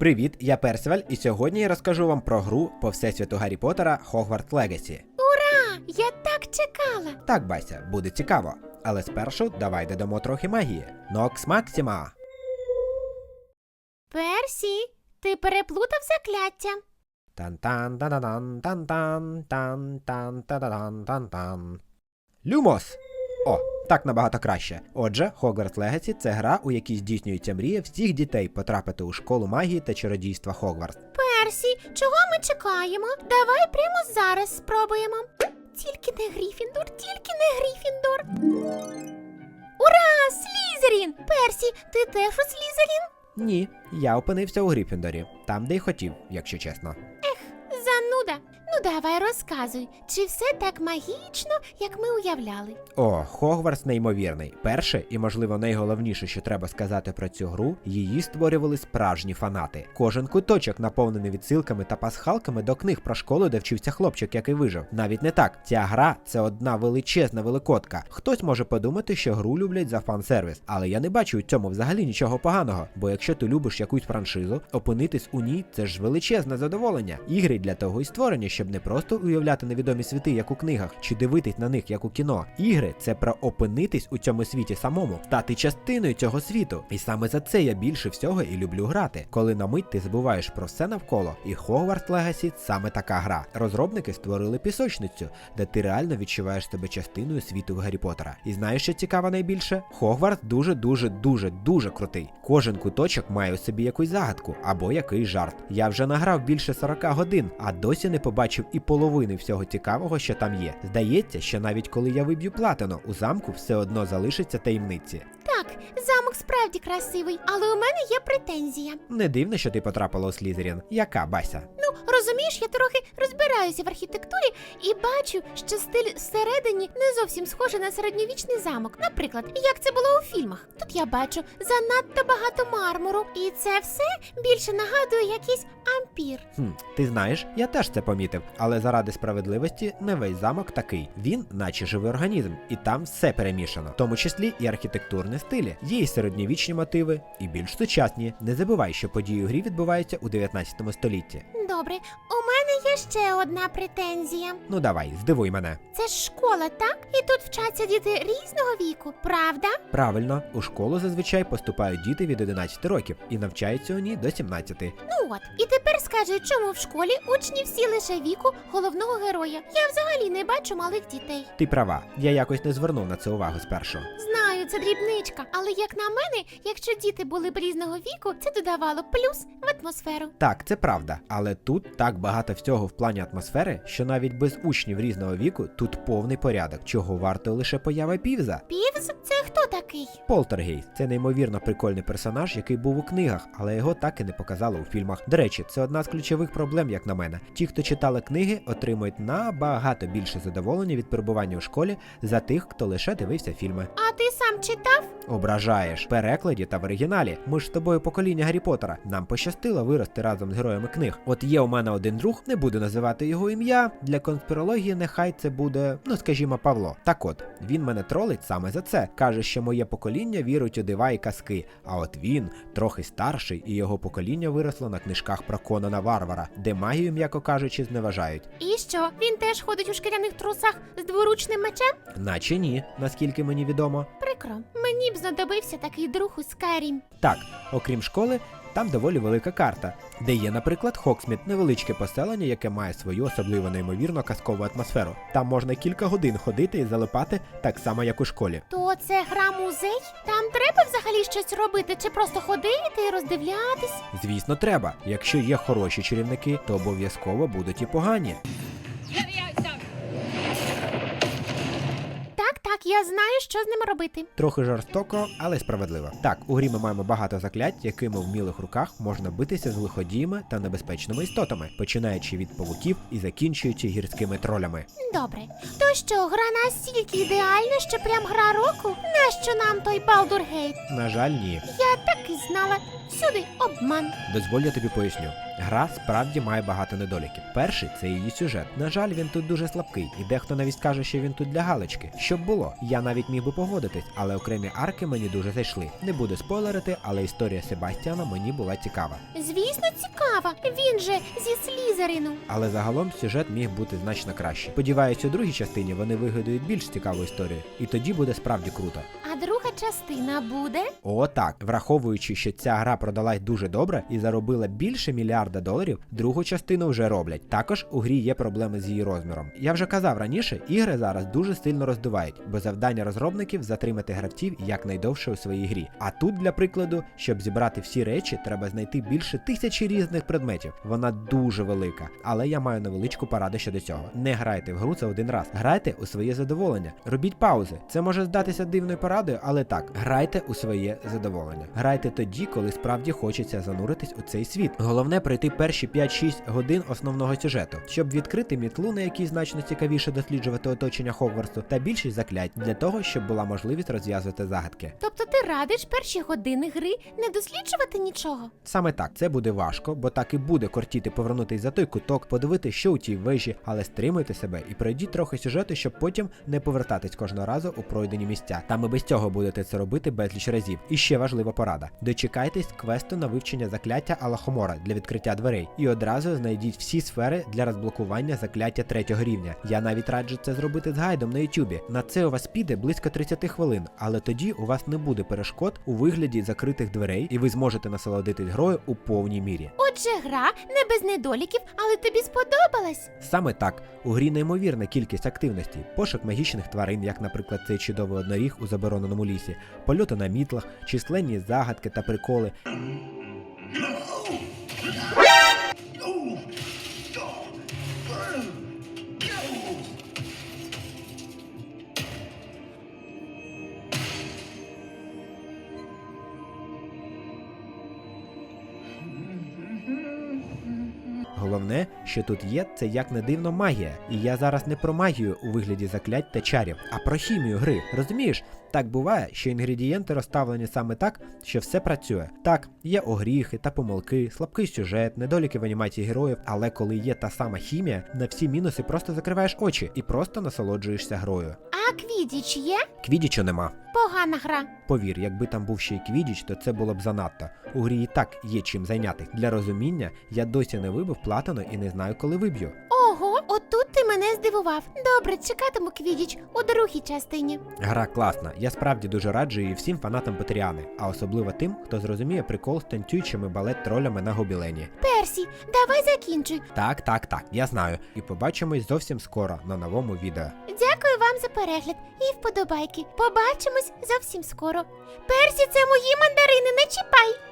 Привіт, я Персиваль, і сьогодні я розкажу вам про гру по всесвіту Гаррі Поттера Hogwarts Legacy. Ура! Я так чекала. Так, Бася, буде цікаво. Але спершу давай додамо трохи магії. Нокс Максима. Персі, ти переплутав закляття. Тан-тан, та-да-дан, тан-тан, тан-тан, та-да-дан, тан-тан. Люмос! О, так набагато краще. Отже, Hogwarts Legacy – це гра, у якій здійснюється мрія всіх дітей потрапити у школу магії та чародійства Хогвартс. Персі, чого ми чекаємо? Давай прямо зараз спробуємо. Тільки не Гріфіндор, тільки не Гріфіндор. Ура! Слізерін! Персі, ти теж у Слізерін? Ні, я опинився у Гріфіндорі, там, де й хотів, якщо чесно. Ех, Зануда. Ну давай розказуй, чи все так магічно, як ми уявляли? О, Хогвартс неймовірний. Перше і, можливо, найголовніше, що треба сказати про цю гру, її створювали справжні фанати. Кожен куточок наповнений відсилками та пасхалками до книг про школу, де вчився хлопчик, який вижив. Навіть не так. Ця гра це одна величезна великодка. Хтось може подумати, що гру люблять за фан-сервіс, але я не бачу у цьому взагалі нічого поганого. Бо якщо ти любиш якусь франшизу, опинитись у ній це ж величезне задоволення. Ігри для того і створені, щоб не просто уявляти невідомі світи, як у книгах, чи дивитись на них як у кіно. Ігри це про опинитись у цьому світі самому, стати частиною цього світу. І саме за це я більше всього і люблю грати. Коли на мить ти забуваєш про все навколо, і Hogwarts Legacy саме така гра. Розробники створили пісочницю, де ти реально відчуваєш себе частиною світу Гаррі Поттера. І знаєш, що цікаво найбільше? Хогвартс дуже, дуже, дуже, дуже крутий. Кожен куточок має у собі якусь загадку або якийсь жарт. Я вже награв більше 40 годин, а досі не побачив і половини всього цікавого, що там є. Здається, що навіть коли я виб'ю платину, у замку все одно залишаться таємниці. Так, замок справді красивий, але у мене є претензія. Не дивно, що ти потрапила у Слізерін. Яка Бася? Розумієш, я трохи розбираюся в архітектурі і бачу, що стиль всередині не зовсім схожий на середньовічний замок. Наприклад, як це було у фільмах. Тут я бачу занадто багато мармуру, і це все більше нагадує якийсь ампір. Хм, ти знаєш, я теж це помітив, але заради справедливості не весь замок такий. Він, наче живий організм, і там все перемішано, в тому числі і архітектурні стилі. Є і середньовічні мотиви, і більш сучасні. Не забувай, що події у грі відбуваються у 19 столітті. Добре, у мене є ще одна претензія. Ну давай, здивуй мене. Це ж школа, так? І тут вчаться діти різного віку, правда? Правильно, у школу зазвичай поступають діти від 11 років і навчаються у ній до 17. Ну от, і тепер скажи, чому в школі учні всі лише віку головного героя. Я взагалі не бачу малих дітей. Ти права, я якось не звернув на це увагу спершу. Знаю, це дрібничка, але як на мене, якщо діти були б різного віку, це додавало плюс в атмосферу. Так, це правда, але тут так багато всього в плані атмосфери, що навіть без учнів різного віку тут повний порядок, чого варто лише поява півза. Півз це такий? Полтергейст це неймовірно прикольний персонаж, який був у книгах, але його так і не показали у фільмах. До речі, це одна з ключових проблем, як на мене. Ті, хто читали книги, отримують набагато більше задоволення від перебування у школі за тих, хто лише дивився фільми. А ти сам читав? Ображаєш в перекладі та в оригіналі. Ми ж з тобою покоління Гаррі Поттера. Нам пощастило вирости разом з героями книг. От є у мене один друг, не буду називати його ім'я. Для конспірології нехай це буде, ну скажімо, Павло. Так от він мене тролить саме за це. каже, що моє покоління вірить у дива і казки. А от він трохи старший, і його покоління виросло на книжках про Конана Варвара, де магію, м'яко кажучи, зневажають. І що? Він теж ходить у шкіряних трусах з дворучним мечем? Наче ні, наскільки мені відомо. Прикро. Мені б знадобився такий друг у Скайрім. Так, окрім школи, там доволі велика карта, де є, наприклад, Хоксміт, невеличке поселення, яке має свою особливо неймовірно казкову атмосферу. Там можна кілька годин ходити і залипати так само, як у школі. То це гра музей? Там треба взагалі щось робити, чи просто ходити і роздивлятись? Звісно, треба. Якщо є хороші чарівники, то обов'язково будуть і погані. Я знаю, що з ним робити. Трохи жорстоко, але справедливо. Так, у грі ми маємо багато заклять, якими в вмілих руках можна битися з лиходіями та небезпечними істотами, починаючи від павуків і закінчуючи гірськими тролями. Добре. То що, гра настільки ідеальна, що прям гра року? Нащо нам той Балдур Гейт? На жаль, ні. Я так і знала. Всюди обман. Дозволь я тобі поясню. Гра справді має багато недоліків. Перший це її сюжет. На жаль, він тут дуже слабкий, і дехто навіть каже, що він тут для галочки. Щоб було, Я навіть міг би погодитись, але окремі арки мені дуже зайшли. Не буду спойлерити, але історія Себастьяна мені була цікава. Звісно, цікава. Він же зі Слізерину. Але загалом сюжет міг бути значно краще. Сподіваюсь, у другій частині вони вигадують більш цікаву історію, і тоді буде справді круто. А друга частина буде? О, так, враховуючи, що ця гра продалась дуже добре і заробила більше мільярда доларів, другу частину вже роблять. Також у грі є проблеми з її розміром. Я вже казав раніше, ігри зараз дуже сильно роздувають, бо завдання розробників затримати гравців якнайдовше у своїй грі. А тут, для прикладу, щоб зібрати всі речі, треба знайти більше тисячі різних предметів. Вона дуже велика, але я маю невеличку пораду щодо цього. Не грайте в гру це один раз. Грайте у своє задоволення. Робіть паузи. Це може здатися дивною порадою, але так, грайте у своє задоволення. Грайте тоді, коли справді хочеться зануритись у цей світ. Головне пройти перші 5-6 годин основного сюжету, щоб відкрити мітлу, на якій значно цікавіше досліджувати оточення Хогвартсу, та більшість заклять для того, щоб була можливість розв'язувати загадки. Тобто ти радиш перші години гри не досліджувати нічого? Саме так, це буде важко, бо так і буде кортіти повернутись за той куток, подивитися, що у тій вежі, але стримуйте себе і пройдіть трохи сюжету, щоб потім не повертатись кожного разу у пройдені місця. Там і без цього будете це робити безліч разів. І ще важлива порада: дочекайтесь квесту на вивчення закляття Алахомора для відкриття дверей, і одразу знайдіть всі сфери для розблокування закляття третього рівня. Я навіть раджу це зробити з гайдом на Ютубі. На це у вас піде близько 30 хвилин, але тоді у вас не буде перешкод у вигляді закритих дверей, і ви зможете насолодитись грою у повній мірі. Отже, гра не без недоліків, але тобі сподобалась. Саме так, у грі неймовірна кількість активностей, пошук магічних тварин, як, наприклад, цей чудовий одноріг у забороненому лісі, польоти на мітлах, численні загадки та приколи. Головне, що тут є, це як не дивно магія. І я зараз не про магію у вигляді заклять та чарів, а про хімію гри. Розумієш? Так буває, що інгредієнти розставлені саме так, що все працює. Так, є огріхи та помилки, слабкий сюжет, недоліки в анімації героїв, але коли є та сама хімія, на всі мінуси просто закриваєш очі і просто насолоджуєшся грою. А Квідіч є? Квідічу нема. Погана гра. Повір, якби там був ще й квідіч, то це було б занадто. У грі і так є чим зайняти. Для розуміння я досі не вибив платину і не знаю, коли виб'ю. Ого, отут мене здивував. Добре, чекатиму Квідіч у другій частині. Гра класна. Я справді дуже раджу її всім фанатам Патріани, а особливо тим, хто зрозуміє прикол з танцюючими балет тролями на гобілені. Персі, давай закінчуй. Так, так, так, я знаю. І побачимось зовсім скоро на новому відео. Дякую вам за перегляд і вподобайки. Побачимось зовсім скоро. Персі, це мої мандарини, не чіпай.